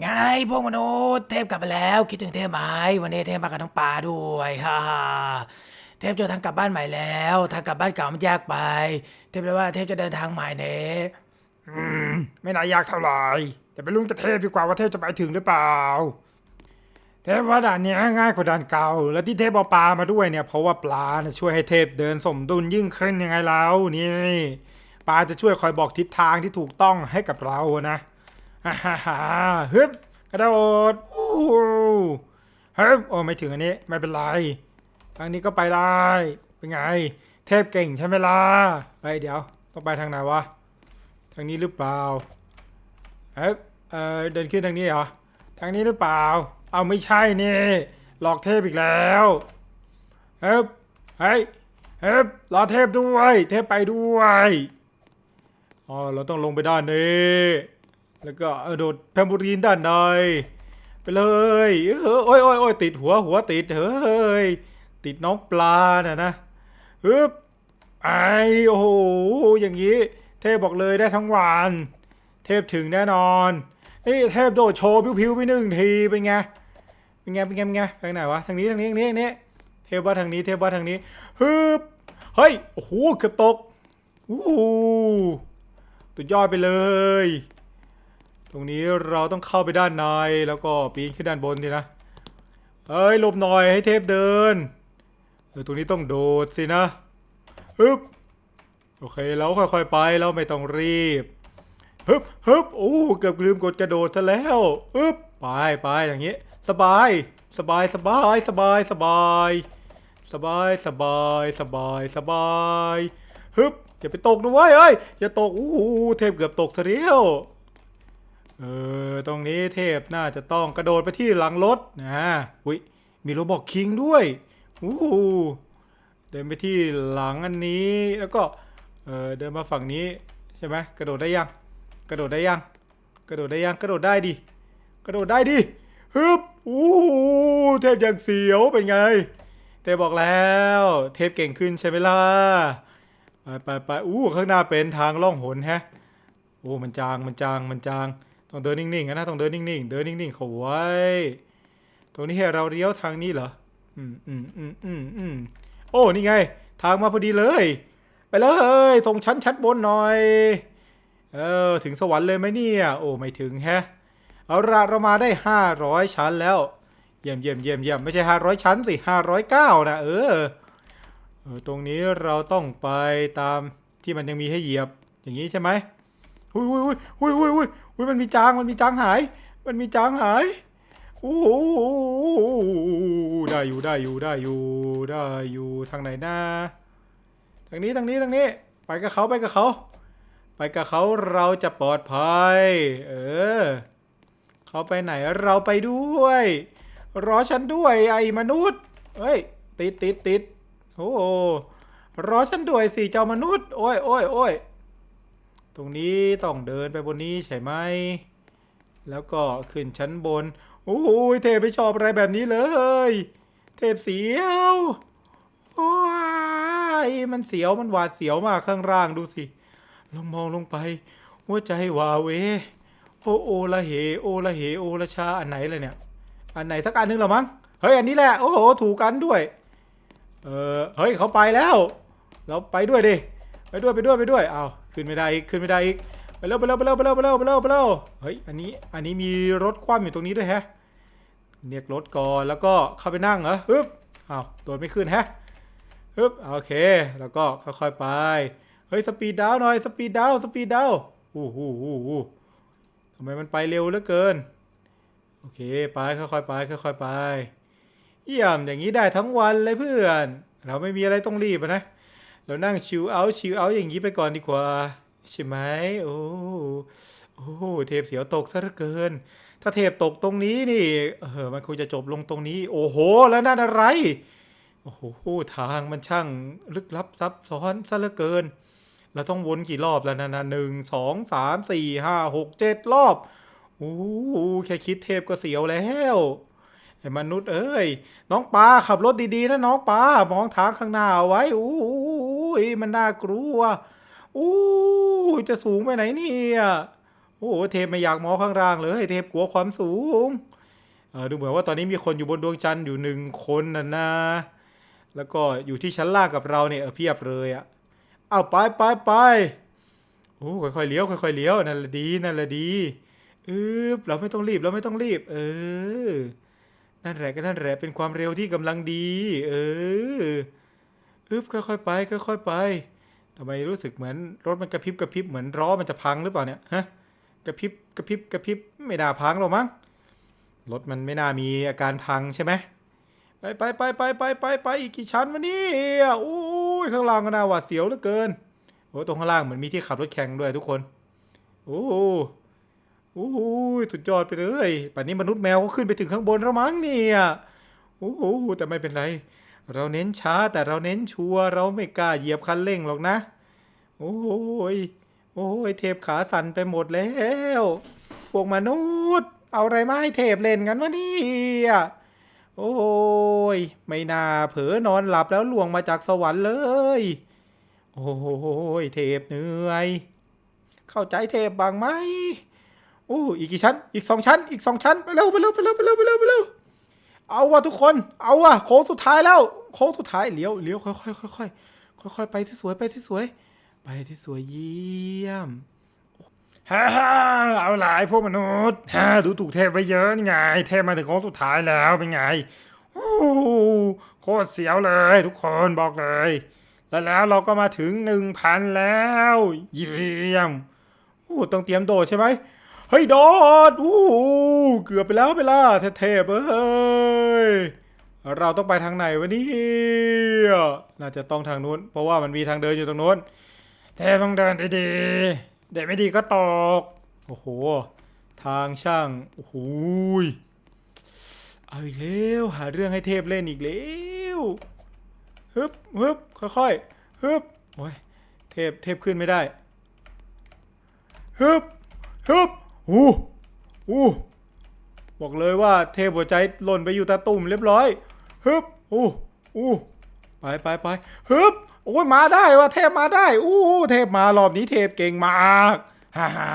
ไงพวกมนุษย์เทพกลับมาแล้ว คิดถึงเทพไหมวันนี้เทพมากับน้องปลาด้วยฮ่าเทพจอทางกลับบ้านใหม่แล้วทางกลับบ้านเก่ามันยากไป เทพเลยว่าเทพจะเดินทางใหม่เน่อืมไม่น่ายากเท่าไหร่แต่ไปลุ้นกับเทพดีกว่าว่าเทพจะไปถึงหรือเปล่า เทพว่าด่านนี้ง่ายกว่าด่านเก่า แล้วที่เทพเอาปลามาด้วยเนี่ยเพราะว่าปลาช่วยให้เทพเดินสมดุลยิ่งขึ้นยังไงแล้วนี่ปลาจะช่วยคอยบอกทิศทางที่ถูกต้องให้กับเรานะ ฮ่าฮ่าฮ่าฮึบกระโดดอู้ฮึบโอ้ไม่ถึงอันนี้ไม่เป็นไรทางนี้ก็ไปได้เป็นไง เทพเก่งใช่ไหมล่ะเฮ้ยเดี๋ยวต้องไปทางไหนวะทางนี้หรือเปล่าเอ๊ะเออเดินขึ้นทางนี้เหรอทางนี้หรือเปล่า เอาไม่ใช่นี่หลอกเทพอีกแล้วเฮ้ยเฮ้ยเฮ้ยรอเทพด้วย เทพไปด้วยอ๋อเราต้องลงไปด้านนี้ แล้วก็โดดแพมบูรีนด้านในไปเลยเออโอ้ยโอ้ยโอ้ยติดหัวหัวติดเฮ้ยติดน้องปลาน่ะนะฮึบไอโอ้โหอย่างนี้ เทพบอกเลยได้ทั้งวัน เทพถึงแน่นอนเฮ้ยเทพโดดโชว์พิวๆไปหนึ่งทีเป็นไงเป็นไงเป็นไงเป็นไงทางไหนวะทางนี้ทางนี้ทางนี้ทางนี้เทพว่าทางนี้เทพว่าทางนี้ฮึบเฮ้ยโอ้โหเกือบตกอู้หูสุดยอดไปเลย ตรงนี้เราต้องเข้าไปด้านในแล้วก็ปีนขึ้นด้านบนทีนะเฮ้ยหลบหน่อยให้เทพเดินเออตรงนี้ต้องโดดสินะฮึบโอเคแล้วค่อยๆไปแล้วไม่ต้องรีบฮึบฮึบโอ้เกือบลืมกดกระโดดซะแล้วฮึบไปไปอย่างนี้ สบาย สบายสบายสบายสบายสบายสบายสบายสบายฮึบอย่าไปตกนะเว้ยเอ้ยอย่าตกอู้หูเทพเกือบตกซะแล้ว เออ ตรงนี้เทพน่าจะต้องกระโดดไปที่หลังรถนะอุ้ยมีโรบอกคิงด้วยอู้หูเดินไปที่หลังอันนี้แล้วก็เออเดินมาฝั่งนี้ใช่ไหมกระโดดได้ยังกระโดดได้ยังกระโดดได้ยังกระโดดได้ดิกระโดดได้ดิฮึบอู้หูเทพย่างเสียวเป็นไงเทพบอกแล้ว เทพเก่งขึ้นใช่ไหมล่ะไปไปไปอู้ข้างหน้าเป็นทางล่องหนแฮะโอ้มันจางมันจางมันจาง ต้องเดินนิ่งๆนะต้องเดินนิ่งๆ เดินนิ่งๆเขาไว้ ตรงนี้ให้เราเลี้ยวทางนี้เหรอ อืมอืมอืมอืมอืมโอ้ นี่ไง ทางมาพอดีเลย ไปเลยส่งชั้นชั้นบนหน่อย เออ ถึงสวรรค์เลยไหมเนี่ย โอ้ ไม่ถึงแฮะ เอาละเรามาได้500ชั้นแล้ว เยี่ยมเยี่ยมเยี่ยมเยี่ยมไม่ใช่500ชั้นสิ509นะเออเออ ตรงนี้เราต้องไปตามที่มันยังมีให้เหยียบ อย่างนี้ใช่ไหม หุยหุยหุยหุยหุยหุยหุยมันมีจางมันมีจางหาย มันมีจางหายโอ้โหได้อยู่ได้อยู่ได้อยู่ได้อยู่ทางไหนนะทางนี้ทางนี้ทางนี้ ไปกับเขาไปกับเขาไปกับเขาเราจะปลอดภัย เออเขาไปไหนเราไปด้วย รอฉันด้วยไอ้มนุษย์เฮ้ย ติดติดติดโอ้รอฉันด้วยสิเจ้ามนุษย์ โอ้ยโอ้ยโอ้ย ตรงนี้ต้องเดินไปบนนี้ใช่ไหม แล้วก็ขึ้นชั้นบน โอ้ยเทพไม่ชอบอะไรแบบนี้เลย เทพเสียวโอ้ยมันเสียวมันหวาดเสียวมากข้างล่างดูสิลองมองลงไป หัวใจวาเว โอโอละเห โอละเห โอละชา อันไหนเลยเนี่ย อันไหนสักอันนึงหรอมั้ง เฮ้ย อันนี้แหละ โอ้โห ถูกกันด้วย เออ เฮ้ย เขาไปแล้ว เราไปด้วยดิ ไปด้วยไปด้วยไปด้วย เอา ขึ้นไม่ได้อีกขึ้นไม่ได้อีกไปเร็วไปเร็วไปเร็วไปเร็วไปเร็วไปเร็วไปเร็วเฮ้ยอันนี้อันนี้มีรถคว่ำอยู่ตรงนี้ด้วยแฮะเรียกรถก่อนแล้วก็เข้าไปนั่งเหรอฮึบอ้าวโดดไม่ขึ้นแฮะฮึบโอเค แล้วก็ค่อยๆไปเฮ้ยสปีดดาวน์หน่อยสปีดดาวน์สปีดดาวน์อู้หูอู้หูทำไมมันไปเร็วเหลือเกินโอเคไปค่อยๆไปค่อยๆไปเยี่ยมอย่างนี้ได้ทั้งวันเลยเพื่อน เราไม่มีอะไรต้องรีบอะนะ เรานั่งชิลเอาชิลเอาอย่างนี้ไปก่อนดีกว่า ใช่ไหมโอ้โอ้เทพเสียวตกซะเหลือเกิน ถ้าเทพตกตรงนี้นี่ เออมันคงจะจบลงตรงนี้ โอ้โห แล้วนั่นอะไร โอ้โหทางมันช่างลึกลับซับซ้อนซะเหลือเกิน เราต้องวนกี่รอบแล้วนะนะหนึ่งสองสามสี่ห้าหกเจ็ดรอบโอ้โหแค่คิดเทพก็เสียวแล้วไอ้มนุษย์เอ้ยน้องปลาขับรถดีๆนะน้องปลามองทางข้างหน้าเอาไว้โอ้ ยมันน่ากลัวโอ้จะสูงไปไหนเนี่ยโอ้เทพไม่อยากมองข้างล่างเลยเทพกลัวความสูงเออดูเหมือนว่าตอนนี้มีคนอยู่บนดวงจันทร์อยู่หนึ่งคนนะนะ แล้วก็อยู่ที่ชั้นล่างกับเราเนี่ยเออพียบเลยอะเอาไปไปไปโอ้ค่อยๆเลี้ยวค่อยๆเลี้ยวนั่นละดีนั่นละดีอึบเราไม่ต้องรีบเราไม่ต้องรีบ เออ นั่นแหละก็นั่นแหละเป็นความเร็วที่กำลังดี เออ อึบค่อยๆไปค่อยๆไปทำไมรู้สึกเหมือนรถมันกระพริบกระพริบเหมือนล้อมันจะพังหรือเปล่าเนี่ยฮะกระพริบกระพริบกระพริบไม่น่าพังหรอกมั้งรถมันไม่น่ามีอาการพังใช่ไหมไปไปไปไปไปไปไปอีกกี่ชั้นวะเนี่ยโอ้ยข้างล่างก็น่าหวาดเสียวเหลือเกินโอ้ตรงข้างล่างเหมือนมีที่ขับรถแข่งด้วยทุกคนโอ้โอ้ยสุดยอดไปเลยป่านนี้มนุษย์แมวก็ขึ้นไปถึงข้างบนแล้วมั้งเนี่ยโอ้โหแต่ไม่เป็นไร เราเน้นช้าแต่เราเน้นชัวเราไม่กล้าเหยียบคันเร่งหรอกนะ โอ้ยโอ้ยเทพขาสั่นไปหมดแล้วพวกมนุษย์ เอาอะไรมาให้เทพเล่นกันวะเนี่ยโอ้ย ไม่น่าเผลอนอนหลับแล้วล่วงมาจากสวรรค์เลย โอ้ยเทพเหนื่อย เข้าใจเทพบ้างไหมโอ้อีกกี่ชั้น อีกสองชั้น อีกสองชั้น ไปเร็วไปเร็วไปเร็วไปเร็วไปเร็วไป เอาว่ะทุกคน เอาว่ะโค้งสุดท้ายแล้ว โค้งสุดท้ายเลี้ยวเลี้ยวค่อยค่อยค่อยค่อยค่อยค่อยไปที่สวยไปที่สวยไปที่สวยเยี่ยมฮ่าฮ่าเอาหลายพวกมนุษย์ฮ่าดูถูกเทพไปเยอะนี่ไง เทพมาถึงโค้งสุดท้ายแล้วเป็นไงโอ้โหโคตรเสียวเลย ทุกคนบอกเลย แล้วแล้วเราก็มาถึงหนึ่งพันแล้ว เยี่ยมโอ้ต้องเตรียมโดดใช่ไหม เฮ้ยโดดอู้หูเกือบไปแล้วไปล่ะเทพเอ้ยเราต้องไปทางไหนวะเนี่ยน่าจะต้องทางนู้น เพราะว่ามันมีทางเดินอยู่ตรงนู้นเทพต้องเดินดีๆเด็กไม่ดีก็ตก โอ้โห ทางช่าง โอ้โหเอาอีกแล้วหาเรื่องให้เทพเล่นอีกแล้วฮึบฮึบค่อยๆฮึบโอ้ยเทพเทพขึ้นไม่ได้ฮึบฮึบ อู้อู้บอกเลยว่าเทพหัวใจหล่นไปอยู่ตาตุ่มเรียบร้อยฮึบอู้อู้ไปไปไปฮึบโอ้ยมาได้ว่ะเทพมาได้อู้เทพมารอบนี้เทพเก่งมากฮ่าฮ่า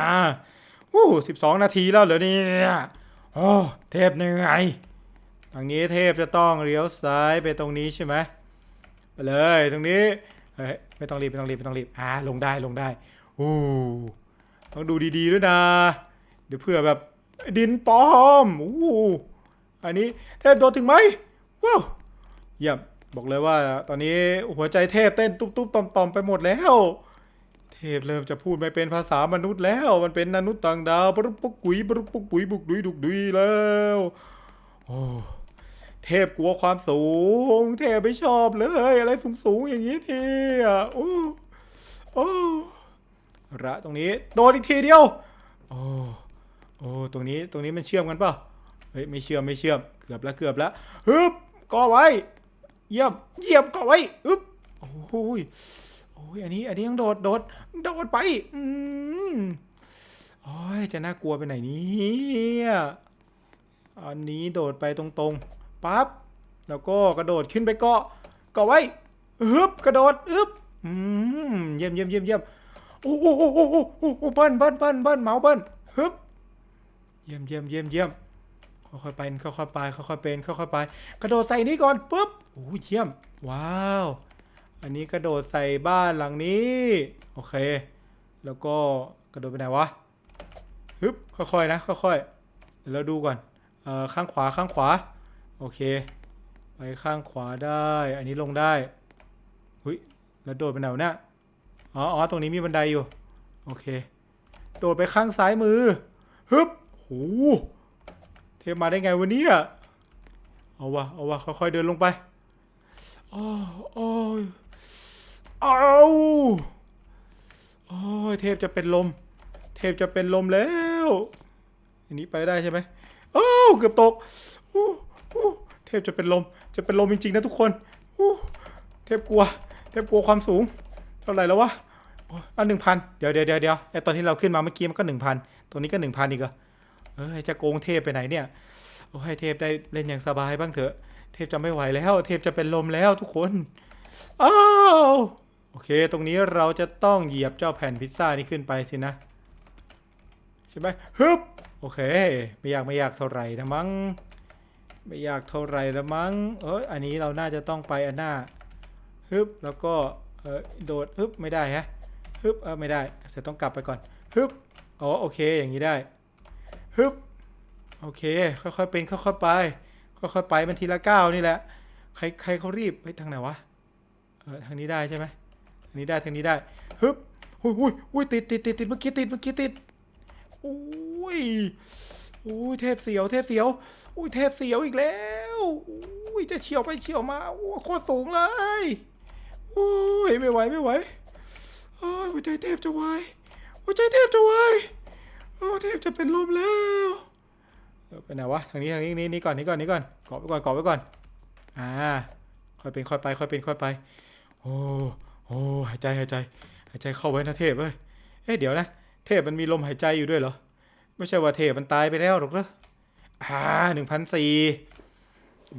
อู้สิบสองนาทีแล้วเหรอเนี่ยโอ้เทพเหนื่อยทางนี้เทพจะต้องเลี้ยวซ้ายไปตรงนี้ใช่ไหมไปเลยตรงนี้เฮ้ยไม่ต้องรีบไม่ต้องรีบไม่ต้องรีบอ่าลงได้ลงได้อู้ต้องดูดีๆด้วยนะ เดี๋ยวเผื่อแบบดินปลอมอู้อันนี้เทพโดนถึงไหมว้าวเยี่ยมบอกเลยว่า ตอนนี้หัวใจเทพเต้นตุ๊บๆต่อมๆไปหมดแล้ว เทพเริ่มจะพูดไม่เป็นภาษามนุษย์แล้ว มันเป็นมนุษย์ต่างดาวปรุกปุกกุยปรุกปุกกุยบุกดุยดุกดุยแล้วโอ้เทพกลัวความสูง เทพไม่ชอบเลย อะไรสูงสูงๆอย่างนี้ทีโอ้โอ้ระตรงนี้โดนอีกทีเดียว โอ้ โอ้ตรงนี้ตรงนี้มันเชื่อมกันป่ะเฮ้ยไม่เชื่อมไม่เชื่อมเกือบแล้วเกือบแล้วฮึบก่อไว้ เยี่ยมเยี่ยมก่อไว้อึบโอ้ยโอ้ยอันนี้อันนี้ยังโดดโดดโดดไปอืมโอ้ยจะน่ากลัวไปไหนเนี่ยอันนี้โดดไปตรงๆปั๊บแล้วก็กระโดดขึ้นไปเกาะเกาะไว้ฮึบกระโดดอึบอืมเยี่ยมเยี่ยมเยี่ยมเยี่ยมโอ้โหโอ้โหโอ้โหโอ้เบิ้ลเบิ้ลเบิ้ลเบิ้ลเมาเบิ้ลฮึบ ยี่ยมเยี่ยมเยี่ยมเยี่ยมค่อยๆไปค่อยๆไปค่อยๆเป็นค่อยๆไป กระโดดใส่นี้ก่อนปุ๊บโอ้ยเยี่ยม ว้าว อันนี้กระโดดใส่บ้านหลังนี้ โอเค แล้วก็กระโดดไปไหนวะฮึบค่อยๆนะค่อยๆเดี๋ยวเราดูก่อนเอ่อข้างขวาข้างขวา โอเค ไปข้างขวาได้ อันนี้ลงได้หุยแล้วโดดไปไหนวะเนี่ยอ๋ออ๋อตรงนี้มีบันไดอยู่ โอเค โดดไปข้างซ้ายมือฮึบ หเทพมาได้ไงวะเนี่ยเอาวะเอาวะค่อยๆเดินลงไปโอ้โอ้ยเอาโอ้ยเทพจะเป็นลม เทพจะเป็นลมแล้วอันนี้ไปได้ใช่ไหมโอ้าเกือบตกอู้อู้เทพจะเป็นลม จะเป็นลมจริงๆนะทุกคนอู้เทพกลัว เทพกลัวความสูง เท่าไหร่แล้ววะอ้ยอะหนึ่งพันเดี๋ยวเดี๋ยวเดี๋ยวเดี๋ยวไอตอนที่เราขึ้นมาเมื่อกี้มันก็หนึ่งพันตรงนี้ก็หนึ่งพันอีกเหรอ เอ้ยจะโกงเทพไปไหนเนี่ยโอ้ยเทพได้เล่นอย่างสบายบ้างเถอะ เทพจะไม่ไหวแล้ว เทพจะเป็นลมแล้วทุกคนอ้าวโอเค ตรงนี้เราจะต้องเหยียบเจ้าแผ่นพิซซ่านี้ขึ้นไปสินะใช่ไหมฮึบโอเค ไม่ยากไม่ยากเท่าไหร่นะมั้งไม่ยากเท่าไหร่ละมั้งเอออันนี้เราน่าจะต้องไปอันหน้าฮึบแล้วก็เออโดดฮึบไม่ได้ฮะฮึบเออไม่ได้จะต้องกลับไปก่อนฮึบอ๋อโอเคอย่างนี้ได้ ฮึบโอเค ค่อยๆเป็นค่อยๆไป ค่อยๆไปมันทีละก้าวนี่แหละ ใครใครเขารีบไปทางไหนวะเออทางนี้ได้ใช่ไหมทางนี้ได้ทางนี้ได้ฮึบหุยหุยหุยติดติดติดติดเมื่อกี้ติดเมื่อกี้ติดอุ้ยอุ้ยเทพเสียว เทพเสียว อุ้ยเทพเสียวอีกแล้วอุ้ยจะเฉียวไปเฉียวมาโอ้โคตรสูงเลยโอ้ยไม่ไหวไม่ไหวโอ้ยหัวใจเทพจะวายหัวใจเทพจะวาย โอ้เทพจะเป็นลมแล้วเออไปไหนวะทางนี้ทางนี้นี่นี่ก่อนนี่ก่อนนี่ก่อนเกาะไปก่อนเกาะไปก่อน อ่า ค่อยเป็นค่อยไป ค่อยเป็นค่อยไป โอ้โอ้หายใจหายใจ หายใจเข้าไว้นะเทพเอ้ยเอ๊ะเดี๋ยวนะ เทพมันมีลมหายใจอยู่ด้วยเหรอ ไม่ใช่ว่าเทพมันตายไปแล้วหรอกเหรออ่าหนึ่งพันสี่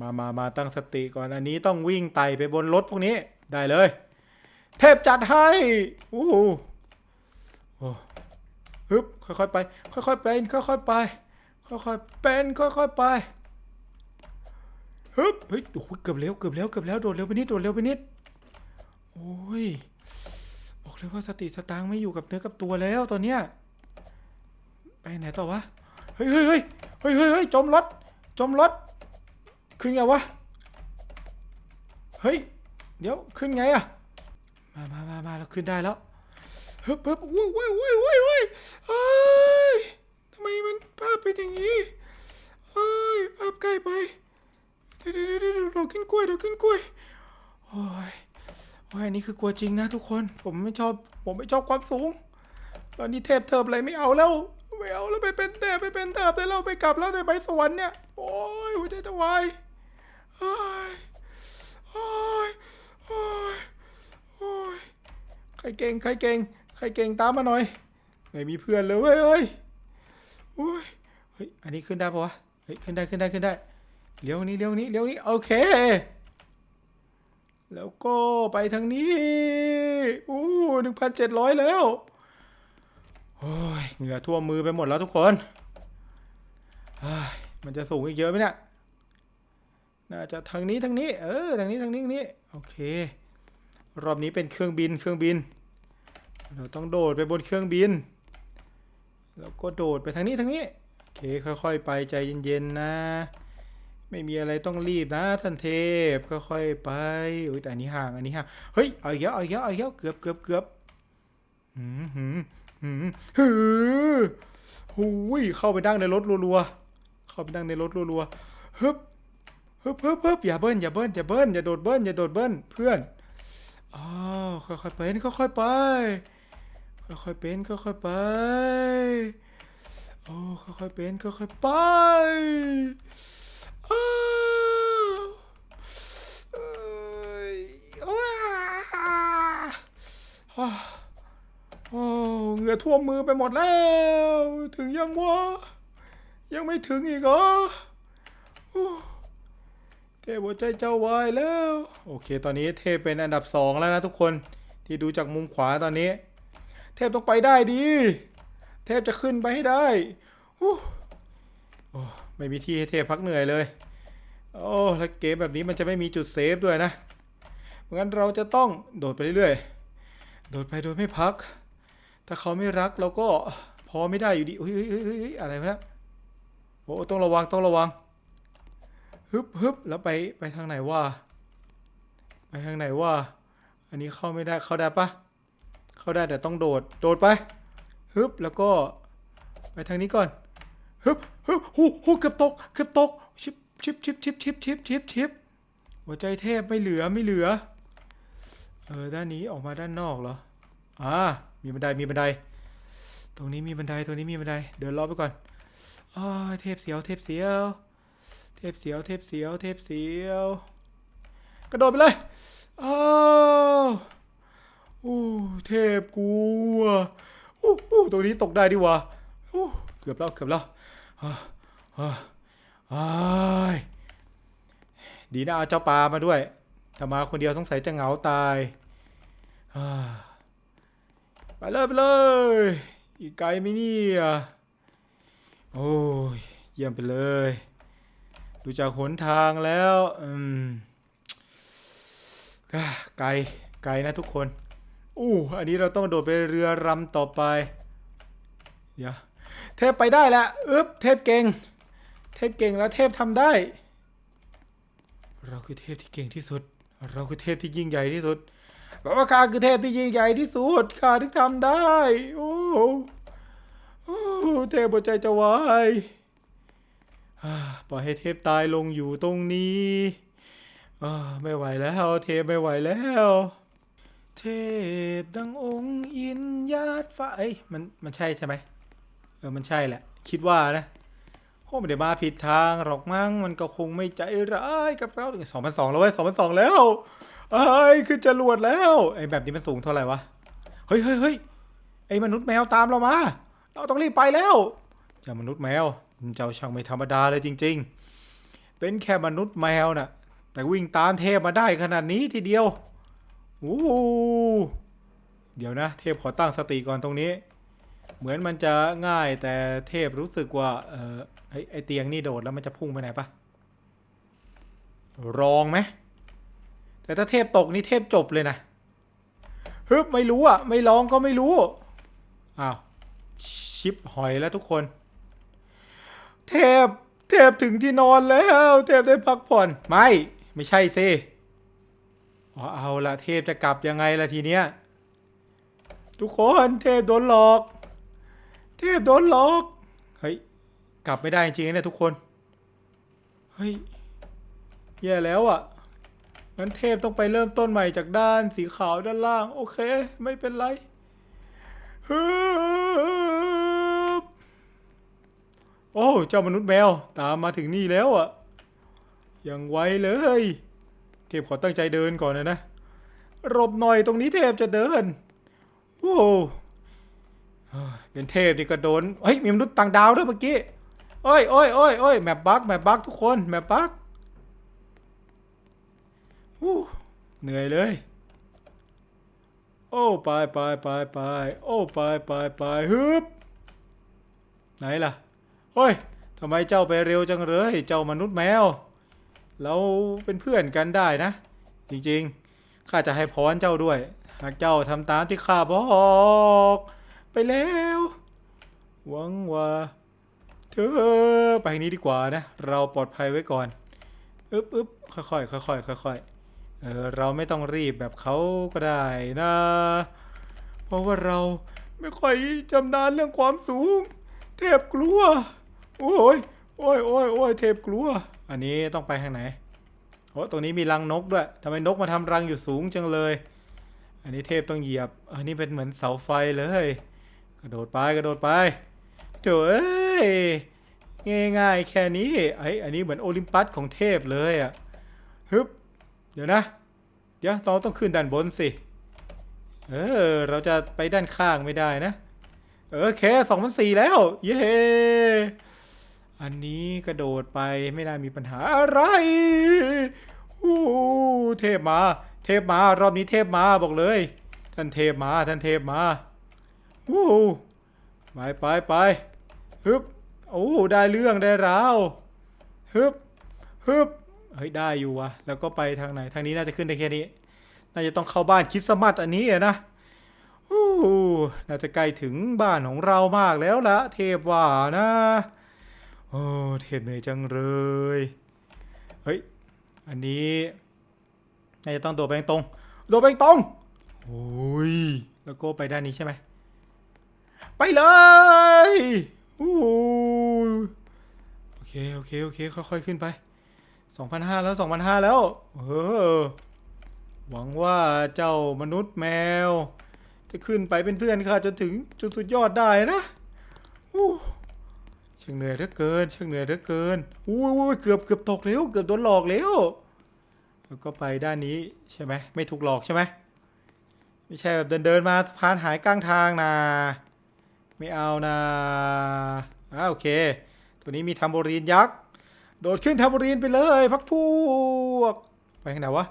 มามามาตั้งสติก่อน อันนี้ต้องวิ่งไต่ไปบนรถพวกนี้ ได้เลย เทพจัดให้ โอ้โหโอ้ ฮึบค่อยๆไป ค่อยๆเป็นค่อยๆไป ค่อยๆเป็นค่อยๆไปฮึบเฮ้ยโอ้โหเกือบแล้วเกือบแล้วเกือบแล้วโดดเร็วไปนิดโดดเร็วไปนิดโอ้ยบอกเลยว่าสติสตางไม่อยู่กับเนื้อกับตัวแล้วตอนเนี้ยไปไหนต่อวะเฮ้ยเฮ้ยเฮ้ยเฮ้ยเฮ้ยเฮ้ยจมรถจมรถขึ้นไงวะเฮ้ยเดี๋ยวขึ้นไงอะมามามามาเราขึ้นได้แล้ว ฮึบฮึบอุ้ยอุ้ยอุ้ยอุ้ยอุ้ยเอ้ยทำไมมันภาพเป็นอย่างนี้เอ้ยภาพใกล้ไปเดี๋ยวเดี๋ยวเดี๋ยวเราขึ้นกล้วยเราขึ้นกล้วยโอ้ยโอ้ยอันนี้คือกลัวจริงนะทุกคน ผมไม่ชอบ ผมไม่ชอบความสูง ตอนนี้เทพเทิบอะไรไม่เอาแล้วไม่เอาแล้วไปเป็นเทพไปเป็นเทิบได้แล้วไปกลับแล้วในใบสวรรค์เนี่ย โอ้ยหัวใจจะวายโอ้ยโอ้ยโอ้ยโอ้ยใครเก่งใครเก่ง ใครเก่งตามมาหน่อยไม่มีเพื่อนเลยเว้ยเอ้ยโอ้ยเฮ้ย อันนี้ขึ้นได้ปะวะ เฮ้ย ขึ้นได้ ขึ้นได้ ขึ้นได้ เลี้ยวนี้ เลี้ยวนี้ เลี้ยวนี้ โอเค แล้วก็ไปทางนี้ อู้หนึ่งพันเจ็ดร้อยแล้ว โอ้ย เหงื่อท่วมมือไปหมดแล้วทุกคนมันจะสูงอีกเยอะไหมเนี่ย น่าจะทางนี้ทางนี้ เออ ทางนี้ทางนี้ทางนี้ โอเค รอบนี้เป็นเครื่องบิน เครื่องบิน เราต้องโดดไปบนเครื่องบิน แล้วก็โดดไปทางนี้ทางนี้ โอเคค่อยๆไปใจเย็นๆนะ ไม่มีอะไรต้องรีบนะท่านเทพค่อยๆไปอุ้ยแต่อันนี้ห่างอันนี้ห่างเฮ้ยเอาอีกแล้วเอาอีกแล้วเอาอีกแล้วเกือบเกือบเกือบหืมหืมหืมหือหูยเข้าไปนั่งในรถรัวๆเข้าไปนั่งในรถรัวๆฮึบฮึบฮึบฮึบอย่าเบิ้ลอย่าเบิ้ลอย่าเบิ้ลอย่าโดดเบิ้ลอย่าโดดเบิ้ลเพื่อนอ้าวค่อยๆเป็นค่อยๆไป ค่อยๆเป็นค่อยๆไป โอ้ค่อยๆเป็นค่อยๆไปอ้าวเอ้ยว้าวโอ้เหงื่อท่วมมือไปหมดแล้ว ถึงยังวะ ยังไม่ถึงอีกเหรอเทพหัวใจเจ้าวายแล้ว โอเค ตอนนี้เทพเป็นอันดับสองแล้วนะทุกคนที่ดูจากมุมขวาตอนนี้ ทพต้องไปได้ดี เทพจะขึ้นไปให้ได้โอ้ไม่มีที่ให้เทพพักเหนื่อยเลย โอ้แล้วเกมแบบนี้มันจะไม่มีจุดเซฟด้วยนะงั้นเราจะต้องโดดไปเรื่อยๆ โดดไปโดยไม่พัก ถ้าเขาไม่รักเราก็พอไม่ได้อยู่ดีเฮ้ยอะไรวะนะโอ้ต้องระวังต้องระวัง ฮึบฮึบแล้วไปไปทางไหนวะไปทางไหนวะอันนี้เข้าไม่ได้เข้าได้ปะ เข้าได้แต่ต้องโดด โดดไป ฮึบ แล้วก็ไปทางนี้ก่อน ฮึบ ฮึบหูหูเกือบตก เกือบตก ชิบชิบชิบชิบชิบชิบชิบชิบหัวใจเทพไม่เหลือไม่เหลือ เออ ด้านนี้ออกมาด้านนอกเหรอ อ่า มีบันได มีบันได ตรงนี้มีบันได ตรงนี้มีบันได เดินรอบไปก่อนอ้เทพเสียว เทพเสียว เทพเสียว เทพเสียว เทพเสียว กระโดดไปเลยอ้าว โอ้เทพกูอะโอ้โตรงนี้ตกได้ดีวะโอ้เกือบแล้วเกือบแล้วดีนะเอาเจ้าปลามาด้วยถ้ามาคนเดียวสงสัยจะเหงาตายาไปเลยไปเลย อีกไกลไหมเนี่ยโอ้ยเยี่ยมไปเลย ดูจากหนทางแล้ว อืมไกลไกลนะทุกคน อู้อันนี้เราต้องโดดไปเรือรำต่อไปเดี๋ยวเทพไปได้แล้วอึ๊บเทพเก่ง เทพเก่งแล้วเทพทำได้ เราคือเทพที่เก่งที่สุด เราคือเทพที่ยิ่งใหญ่ที่สุดบอกว่าข้าคือเทพที่ยิ่งใหญ่ที่สุดข้าถึงทำได้ โอ้โอ้เทพหัวใจจะวายปล่อยให้เทพตายลงอยู่ตรงนี้ไม่ไหวแล้ว เทพไม่ไหวแล้ว เทพดังองค์อินยาดฟ้าเอ้ยมันมันใช่ใช่ไหมเออมันใช่แหละ คิดว่านะคงไม่ได้มาผิดทางหรอกมั้งมันก็คงไม่ใจร้ายกับเราสองพันสองแล้วเว้ยสองพันสองแล้วเอ้คือจรวดแล้วไอ้แบบนี้มันสูงเท่าไหร่วะเฮ้ยเฮ้ยเฮ้ยไอ้มนุษย์แมวตามเรามา เราต้องรีบไปแล้วเจ้ามนุษย์แมวเจ้าช่างไม่ธรรมดาเลยจริง ๆ เป็นแค่มนุษย์แมวน่ะแต่วิ่งตามเทพมาได้ขนาดนี้ทีเดียว โอ้เดี๋ยวนะ เทพขอตั้งสติก่อนตรงนี้ เหมือนมันจะง่ายแต่เทพรู้สึกว่า เออไอไอเตียงนี่โดดแล้วมันจะพุ่งไปไหนปะรองไหม แต่ถ้าเทพตกนี่เทพจบเลยนะฮึบไม่รู้อะ ไม่ลองก็ไม่รู้ อ้าว ชิปหอยแล้วทุกคน เทพ เทพถึงที่นอนแล้ว เทพได้พักผ่อน ไม่ ไม่ใช่สิ อ๋อเอาละเทพจะกลับยังไงล่ะทีเนี้ยทุกคนเทพโดนหลอก เทพโดนหลอกเฮ้ยกลับไม่ได้จริงๆเนี่ยทุกคนเฮ้ยแย่แล้วอะงั้นเทพต้องไปเริ่มต้นใหม่จากด้านสีขาวด้านล่าง โอเค ไม่เป็นไรฮึบโอ้เจ้ามนุษย์แมว ตามมาถึงนี่แล้วอะยังไวเลย เทพขอตั้งใจเดินก่อนนะนะหลบหน่อยตรงนี้เทพจะเดินโอ้เฮ้ยเป็นเทพนี่ก็โดนเฮ้ยมีมนุษย์ต่างดาวด้วยเมื่อกี้โอ้ยโอ้ยโอ้ยโอ้ยแมปบักแมปบักทุกคนแมปบักอู้เหนื่อยเลย โอ้ไปไปไปไปโอ้ไปไปไปฮึบไหนล่ะโอ้ยทำไมเจ้าไปเร็วจังเลย เจ้ามนุษย์แมว เราเป็นเพื่อนกันได้นะ จริงๆข้าจะให้พรเจ้าด้วย หากเจ้าทำตามที่ข้าบอกไปแล้วหวังว่า เธอไปนี้ดีกว่านะ เราปลอดภัยไว้ก่อนอึ๊บอึ๊บค่อยๆค่อยๆค่อยๆเออเราไม่ต้องรีบแบบเขาก็ได้นะ เพราะว่าเราไม่ค่อยจำนานเรื่องความสูง เทพกลัว โอ้ยโอ้ยโอ้ยโอ้ยเทพกลัว อันนี้ต้องไปทางไหนโอ้ตรงนี้มีรังนกด้วยทำไมนกมาทำรังอยู่สูงจังเลย อันนี้เทพต้องเหยียบ อันนี้เป็นเหมือนเสาไฟเลย กระโดดไปกระโดดไปโถเอ้ยง่ายๆแค่นี้ไอ้อันนี้เหมือนโอลิมปัสของเทพเลยอะฮึบเดี๋ยวนะ เดี๋ยวเราต้องขึ้นด้านบนสิ เออ เราจะไปด้านข้างไม่ได้นะ เออเคสองพันสี่แล้ว เย้ อันนี้กระโดดไปไม่ได้มีปัญหาอะไรโอ้เทพมา เทพมารอบนี้เทพมาบอกเลย ท่านเทพมาท่านเทพมาโอ้ไปไปไปฮึบโอ้ได้เรื่องได้ราวฮึบฮึบเฮ้ยได้อยู่วะแล้วก็ไปทางไหนทางนี้น่าจะขึ้นได้แค่นี้ น่าจะต้องเข้าบ้านคิดสมัสอันนี้อะนะอู้น่าจะใกล้ถึงบ้านของเรามากแล้วละเทพว่านะ โอ้เทพเหนื่อยจังเลย เฮ้ย อันนี้น่าจะต้องโดดไปตรงโดดไปตรงโอ้ย แล้วก็ไปด้านนี้ใช่ไหม ไปเลยโอ้โอเค โอเค โอเค ค่อยๆ ขึ้นไป 2,500 แล้ว 2,500 แล้ว เออ หวังว่าเจ้ามนุษย์แมว จะขึ้นไปเป็นเพื่อนข้าจนถึงจุดสุดยอดได้นะอู้ ช่างเหนื่อยเหลือเกินช่างเหนื่อยเหลือเกินอุ้ยอุ้ยเกือบเกือบตกแล้วเกือบโดนหลอกแล้วแล้วก็ไปด้านนี้ใช่ไหมไม่ถูกหลอกใช่ไหมไม่ใช่แบบเดินเดินมาสะพานหายกลางทางนะไม่เอานะอ่าโอเค ตัวนี้มีทัมโบรีนยักษ์โดดขึ้นทัมโบรีนไปเลยพักพวกไปทางไหนวะ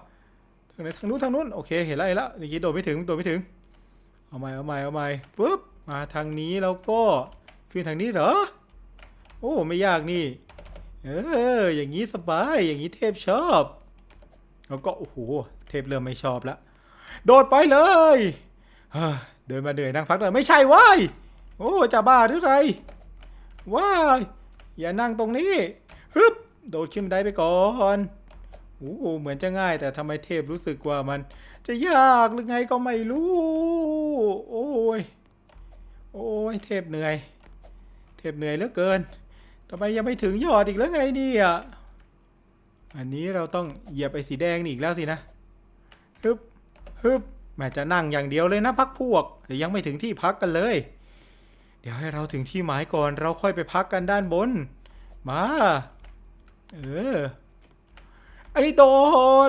ทางไหนทางนู้นทางนู้นโอเคเห็นแล้วเห็นแล้วเมื่อกี้โดดไม่ถึงโดดไม่ถึงเอาใหม่เอาใหม่เอาใหม่ปุ๊บมาทางนี้แล้วก็ขึ้นทางนี้เหรอ โอ้ไม่ยากนี่ เออ อย่างนี้สบาย อย่างนี้เทพชอบ แล้วก็โอ้โหเทพเริ่มไม่ชอบละ โดดไปเลยเดินมาเหนื่อยนั่งพักหน่อยไม่ใช่ว้ายโอ้จะบ้าหรือไรว้ายอย่านั่งตรงนี้ฮึบโดดขึ้นได้ไปก่อนโอ้เหมือนจะง่ายแต่ทำไมเทพรู้สึกว่ามัน จะยากหรือไงก็ไม่รู้ โอ้ย โอ้ยเทพเหนื่อย เทพเหนื่อยเหลือเกิน ทำไมยังไม่ถึงยอดอีกแล้วไงนี่ยอันนี้เราต้องเหยียบไอ้สีแดงนี่อีกแล้วสินะฮึบฮึบแม่จะนั่งอย่างเดียวเลยนะพักพวกแต่ยังไม่ถึงที่พักกันเลย เดี๋ยวให้เราถึงที่หมายก่อนเราค่อยไปพักกันด้านบน มา เออ อันนี้โด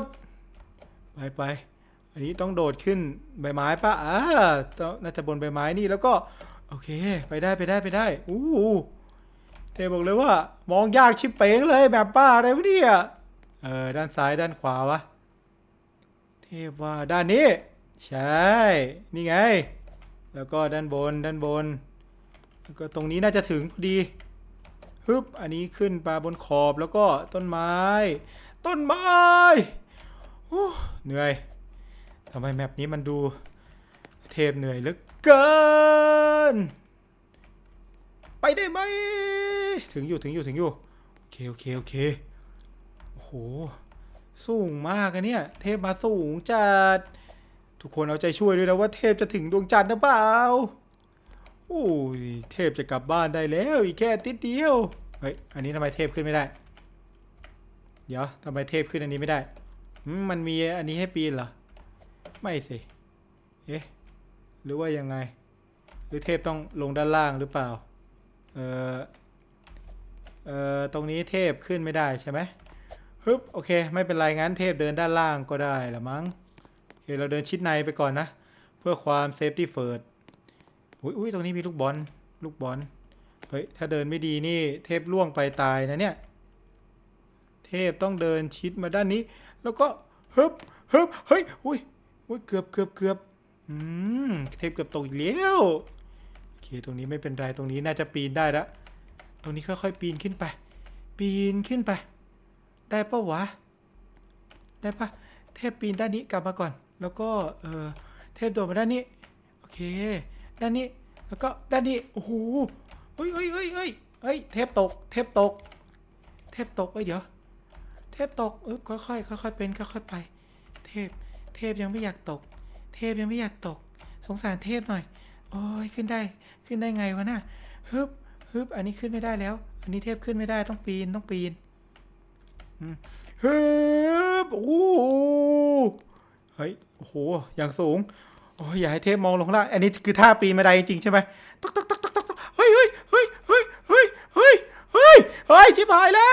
ด ไปไป อันนี้ต้องโดดขึ้นใบไม้ปะอ่าต้องน่าจะบนใบไม้นี่แล้วก็ โอเค ไปได้ไปได้ไปได้ อู้ เทบอกเลยว่า มองยากชิบเป๋งเลยแบบป้าอะไรวะเนี่ยเออด้านซ้ายด้านขวาวะ เทพว่าด้านนี้ ใช่ นี่ไง แล้วก็ด้านบนด้านบน แล้วก็ตรงนี้น่าจะถึงพอดีฮึบอันนี้ขึ้นไปบนขอบแล้วก็ต้นไม้ ต้นไม้เหนื่อยทำไมแมปนี้มันดู เทพเหนื่อยเหลือเกิน ไปได้ไหม ถึงอยู่ถึงอยู่ถึงอยู่ โอเคโอเคโอเค โอ้โห สูงมากอะเนี่ย เทพมาสูงจัด ทุกคนเอาใจช่วยด้วยนะว่าเทพจะถึงดวงจันทร์หรือเปล่า โอ้ย เทพจะกลับบ้านได้แล้ว อีกแค่ติดเดียว เฮ้ย อันนี้ทำไมเทพขึ้นไม่ได้ เดี๋ยวทำไมเทพขึ้นอันนี้ไม่ได้ มันมีอันนี้ให้ปีนเหรอ ไม่สิ เอ๊ะ หรือว่ายังไง หรือเทพต้องลงด้านล่างหรือเปล่า เออเออตรงนี้เทพขึ้นไม่ได้ใช่ไหมฮึบโอเค ไม่เป็นไรงั้นเทพเดินด้านล่างก็ได้ละมั้งโอเคเราเดินชิดในไปก่อนนะ เพื่อความเซฟตี้เฟิร์สอุ้ยอุ้ยตรงนี้มีลูกบอลลูกบอลเฮ้ยถ้าเดินไม่ดีนี่เทพล่วงไปตายนะเนี่ย เทพต้องเดินชิดมาด้านนี้ แล้วก็ฮึบฮึบเฮ้ยอุ้ยอุ้ยเกือบเกือบเกือบอืมเทปเกือบตกอีกแล้ว ตรงนี้ไม่เป็นไรตรงนี้น่าจะปีนได้ละตรงนี้ค่อยๆปีนขึ้นไป ปีนขึ้นไป ได้ปะวะ ได้ปะเทพปีนด้านนี้กลับมาก่อน แล้วก็เออเทพโดดมาด้านนี้โอเค ด้านนี้แล้วก็ด้านนี้โอ้โหเฮ้ยเฮ้ยเฮ้ยเฮ้ยเฮ้ยเทพตก เทพตก เทพตกเอ้ยเดี๋ยว เทพตกอึ๊บค่อยๆค่อยๆเป็นค่อยๆไป เทพ เทพยังไม่อยากตก เทพยังไม่อยากตก สงสารเทพหน่อย โอ้ยขึ้นได้ขึ้นได้ไงวะน่ะฮึบฮึบอันนี้ขึ้นไม่ได้แล้ว อันนี้เทพขึ้นไม่ได้ต้องปีนต้องปีนฮึบโอ้โหเฮ้ยโอ้โหอย่างสูงโอ้ยอย่าให้เทพมองลงข้างล่างอันนี้คือท่าปีนไม่ได้จริงใช่ไหมตกตกตกตกตกตกเฮ้ยเฮ้ยเฮ้ยเฮ้ยเฮ้ยเฮ้ยเฮ้ยเฮ้ยชิบหายแล้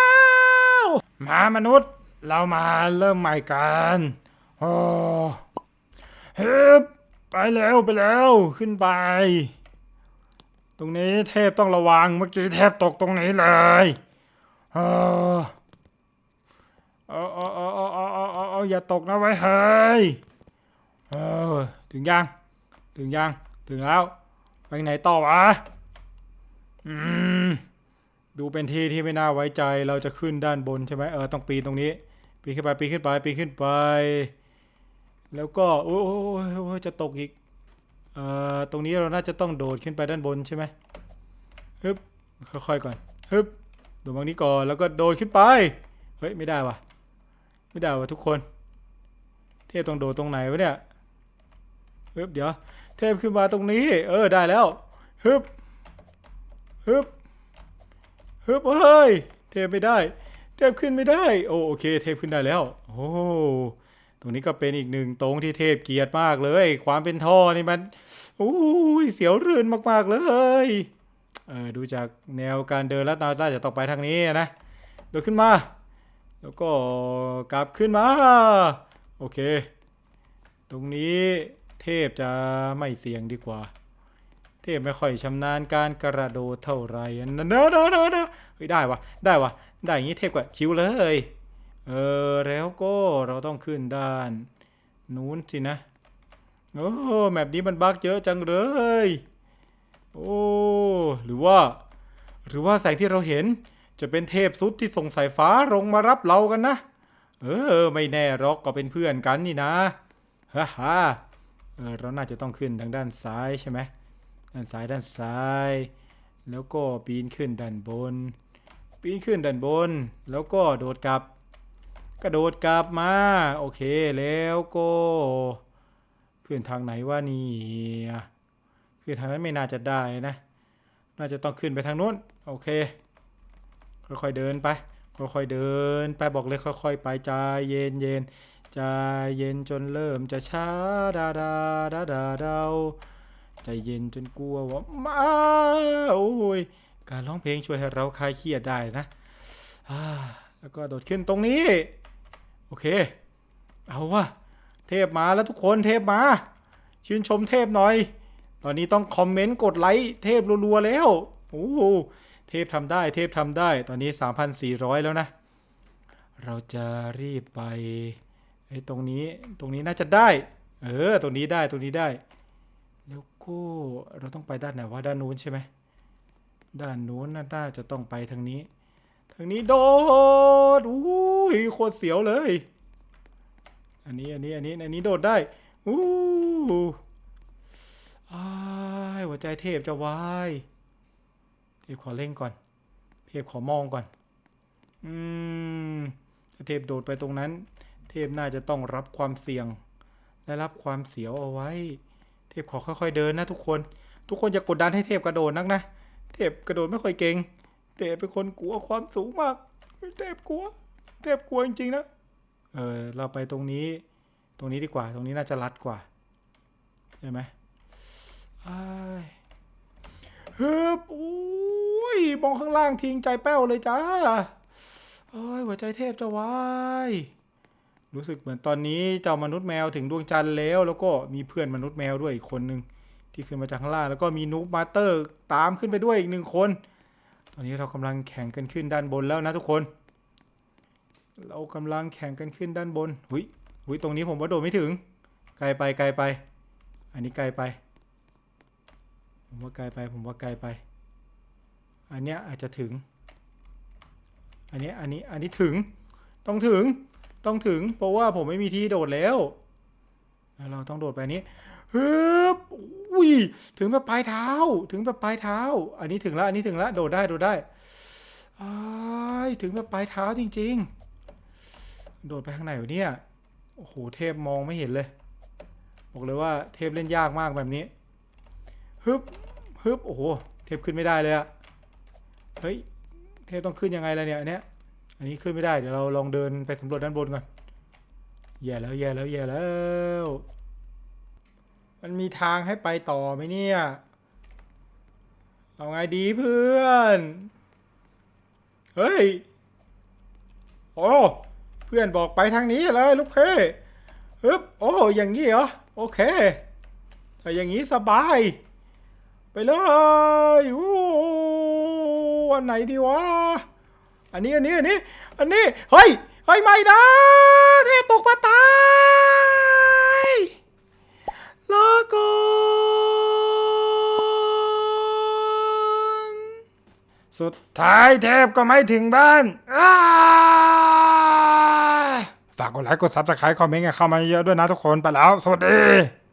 วมามนุษย์เรามาเริ่มใหม่กันโอ้ฮ้ย ไปแล้วไปแล้วขึ้นไป ตรงนี้เทพต้องระวังเมื่อกี้เทพตกตรงนี้เลยเออเออเออเออเออเออเอออย่าตกนะไว้เฮ้ยเออถึงยังถึงยังถึงแล้วไปไหนต่อวะอืมดูเป็นที่ที่ไม่น่าไว้ใจเราจะขึ้นด้านบนใช่ไหมเออต้องปีนตรงนี้ ปีนขึ้นไปปีนขึ้นไปปีนขึ้นไป แล้วก็โอ้ยโอ้ยโอ้ยจะตกอีกเอ่อตรงนี้เราน่าจะต้องโดดขึ้นไปด้านบนใช่ไหมฮึบค่อยๆก่อนฮึบโดดบางนี้ก่อนแล้วก็โดดขึ้นไปเฮ้ยไม่ได้วะไม่ได้วะทุกคน เทพต้องโดดตรงไหนวะเนี่ยฮึบเดี๋ยว เทพขึ้นมาตรงนี้ เออได้แล้วฮึบฮึบฮึบเฮ้ยเทพไม่ได้ เทพขึ้นไม่ได้ โอโอเค เทพขึ้นได้แล้ว โอ้ ตรงนี้ก็เป็นอีกหนึ่งตรงที่เทพเกลียดมากเลย ความเป็นท่อนี่มันโอ้ยเสียวรื่นมากๆเลยเออดูจากแนวการเดินแล้วน่าจะต้อไปทางนี้นะเดินขึ้นมา แล้วก็กลับขึ้นมา โอเค ตรงนี้เทพจะไม่เสี่ยงดีกว่า เทพไม่ค่อยชำนาญการกระโดดเท่าไหร่นะเนอะเนอะเนอะเนอะเฮ้ยได้วะได้วะได้อย่างนี้เทพกว่าชิวเลย เออแล้วก็เราต้องขึ้นด้านนู้นสินะโอ้แมปนี้มันบั๊กเยอะจังเลย โอ้หรือว่า หรือว่าแสงที่เราเห็นจะเป็นเทพสุดที่ส่งสายฟ้าลงมารับเรากันนะ เออ ไม่แน่หรอกก็เป็นเพื่อนกันนี่นะฮ่าฮ่าเออเราน่าจะต้องขึ้นทางด้านซ้ายใช่ไหมด้านซ้ายด้านซ้าย แล้วก็ปีนขึ้นด้านบน ปีนขึ้นด้านบน แล้วก็โดดกลับ กระโดดกลับมา โอเคแล้วก็ขึ้นทางไหนว่านี่คือทางนั้นไม่น่าจะได้นะ น่าจะต้องขึ้นไปทางนู้น โอเค ค่อยๆเดินไป ค่อยๆเดิน ไปบอกเลยค่อย ๆ ไปใจเย็นเย็นๆใจเย็นจนเริ่มจะช้าดาดาดาดาดาใจเย็นจนกลัวว่ามาโอ้ยการร้องเพลงช่วยให้เราคลายเครียดได้นะแล้วก็โดดขึ้นตรงนี้ โอเค เอาวะเทพมาแล้วทุกคนเทพมา ชื่นชมเทพหน่อย ตอนนี้ต้องคอมเมนต์กดไลค์เทพรัวๆแล้วโอ้โหเทพทำได้เทพทำได้ตอนนี้ 3,400 แล้วนะ เราจะรีบไปไอ้ตรงนี้ตรงนี้น่าจะได้ เออ ตรงนี้ได้ตรงนี้ได้ แล้วก็เราต้องไปด้านไหนว่าด้านนู้นใช่ไหมด้านนู้นน่าจะต้องไปทางนี้ ทางนี้โดดอุ้ ยโคตรเสียวเลย อันนี้อันนี้อันนี้อันนี้โดดได้อู้อ้ายหัวใจเทพจะวายเทพขอเร่งก่อน เทพขอมองก่อน อืมเทพโดดไปตรงนั้น เทพน่าจะต้องรับความเสี่ยง และรับความเสียวเอาไว้ เทพขอค่อย ๆ เดินนะทุกคน ทุกคนอย่ากดดันให้เทพกระโดดนักนะ เทพกระโดดไม่ค่อยเก่ง เทพเป็นคนกลัวความสูงมาก เทพกลัว ทพกลัวจริงๆนะ เออเราไปตรงนี้ ตรงนี้ดีกว่า ตรงนี้น่าจะรัดกว่า ใช่ไหมอ้ยโอ้ยมองข้างล่างทิ้งใจแป้วเลยจ้าโอ้ยหัวใจเทพจะวาย รู้สึกเหมือนตอนนี้เจ้ามนุษย์แมวถึงดวงจันทร์แล้ว แล้วก็มีเพื่อนมนุษย์แมวด้วยอีกคนนึงที่ขึ้นมาจากข้างล่าง แล้วก็มีนูบมาสเตอร์ตามขึ้นไปด้วยอีกหนึ่งคน ตอนนี้เรากำลังแข่งกันขึ้นด้านบนแล้วนะทุกคน เรากำลังแข่งกันขึ้นด้านบน หุยหุยตรงนี้ผมว่าโดดไม่ถึง ไกลไปไกลไป อันนี้ไกลไป ผมว่าไกลไป ผมว่าไกลไป อันเนี้ยอาจจะถึง อันเนี้ยอันนี้อันนี้ถึง ต้องถึง ต้องถึง เพราะว่าผมไม่มีที่โดดแล้ว เราต้องโดดไปนี้ฮึบอุ้ย ถึงแบบปลายเท้า ถึงแบบปลายเท้า อันนี้ถึงแล้ว อันนี้ถึงแล้ว โดดได้ โดดได้อ้ายถึงแบบปลายเท้าจริง ๆ โดดไปข้างไหนวะเนี่ย โอ้โห เทพมองไม่เห็นเลย บอกเลยว่าเทพเล่นยากมากแบบนี้ ฮึบ ฮึบ โอ้โห เทพขึ้นไม่ได้เลยอะเฮ้ย เทพต้องขึ้นยังไงล่ะเนี่ยอันเนี้ย อันนี้ขึ้นไม่ได้ เดี๋ยวเราลองเดินไปสำรวจด้านบนก่อน แย่แล้ว แย่แล้ว แย่แล้ว มันมีทางให้ไปต่อไหมเนี่ย เอาไงดีเพื่อน เฮ้ย โอ้ เพื่อนบอกไปทางนี้เลยลูกเพ่ฮึบโอ้อย่างนี้เหรอ โอเค ถ้าอย่างนี้สบาย ไปเลยอู้อันไหนดีวะ อันนี้อันนี้อันนี้ อันนี้ เฮ้ย เฮ้ย ไม่นะเทพตกมาตายลาก่อนสุดท้ายเทพก็ไม่ถึงบ้านอ้า ฝากกดไลค์กดซับสไครต์คอมเมนต์กันเข้ามาเยอะด้วยนะทุกคนไปแล้ว สวัสดี